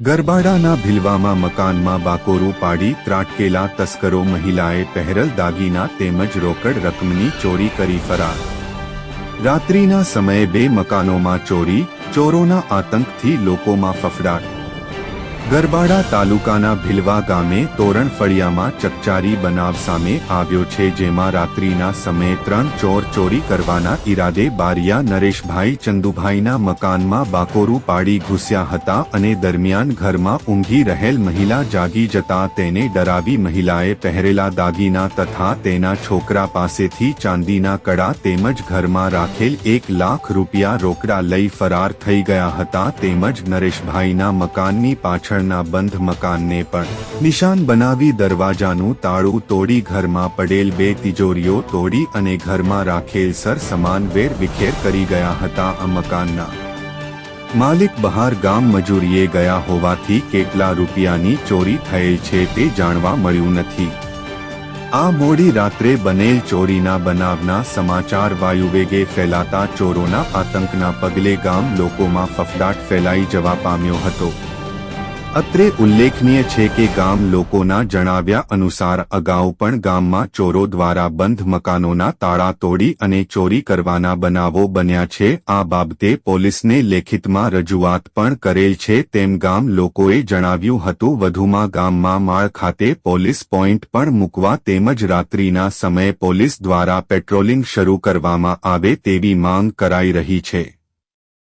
ગરબાડાના ભીલવામાં મકાનમાં બાકોરું પાડી ત્રાટકેલા તસ્કરો મહિલાએ પહેરલ દાગીના તેમજ રોકડ રકમની ચોરી કરી ફરાર. રાત્રિના સમયે બે મકાનોમાં ચોરી, ચોરોના આતંકથી લોકોમાં ફફડાટ. ગરબાડા તાલુકાના ભીલવા ગામે તોરણ ફળિયામાં ચકચારી બનાવ સામે આવ્યો છે જેમાં રાત્રિના સમયે ત્રણ ચોર ચોરી કરવાના ઈરાદે બારિયા, નરેશભાઈ, ચંદુભાઈના મકાનમાં બાકોરું પાડી ઘૂસ્યા હતા અને દરમિયાન ઘરમાં ઊંઘી રહેલ મહિલા જાગી જતા તેને ડરાવી મહિલાએ પહેરેલા દાગીના તથા તેના છોકરા પાસેથી ચાંદીના કડા તેમજ ઘરમાં રાખેલ એક લાખ રૂપિયા રોકડા લઈ ફરાર થઈ ગયા હતા તેમજ નરેશભાઈના મકાનની પાછળના બંધ મકાનને પણ નિશાન બનાવી દરવાજાનું તાળું તોડી ઘરમાં પડેલ બે તિજોરીઓ તોડી અને ઘરમાં રાખેલ સર સમાન વેર વિખેર કરી ગયા હતા આ મકાનના. માલિક બહાર ગામ મજૂરીએ ગયા હોવાથી કેટલા રૂપિયાની ચોરી થયેલ છે તે જાણવા મળ્યું નથી. આ મોડી રાત્રે બનેલ ચોરીના બનાવના સમાચાર વાયુવેગે ફેલાતા ચોરોના આતંકના પગલે ગામ લોકોમાં ફફડાટ ફેલાઈ જવા પામ્યો હતો. અત્રે ઉલ્લેખનીય છે કે ગામ લોકોના જણાવ્યા અનુસાર અગાઉ પણ ગામમાં ચોરો દ્વારા બંધ મકાનોના તાળા તોડી અને ચોરી કરવાના બનાવો બન્યા છે. આ બાબતે પોલીસને લેખિતમાં રજૂઆત પણ કરેલ છે. તેમ ગામ લોકોએ જણાવ્યું હતું. વધુમાં ગામમાં માળ ખાતે પોલીસ પોઈન્ટ પણ મૂકવા તેમજ રાત્રિના સમયે પોલીસ દ્વારા પેટ્રોલિંગ શરૂ કરવામાં આવે તેવી માંગ કરાઈ રહી છે.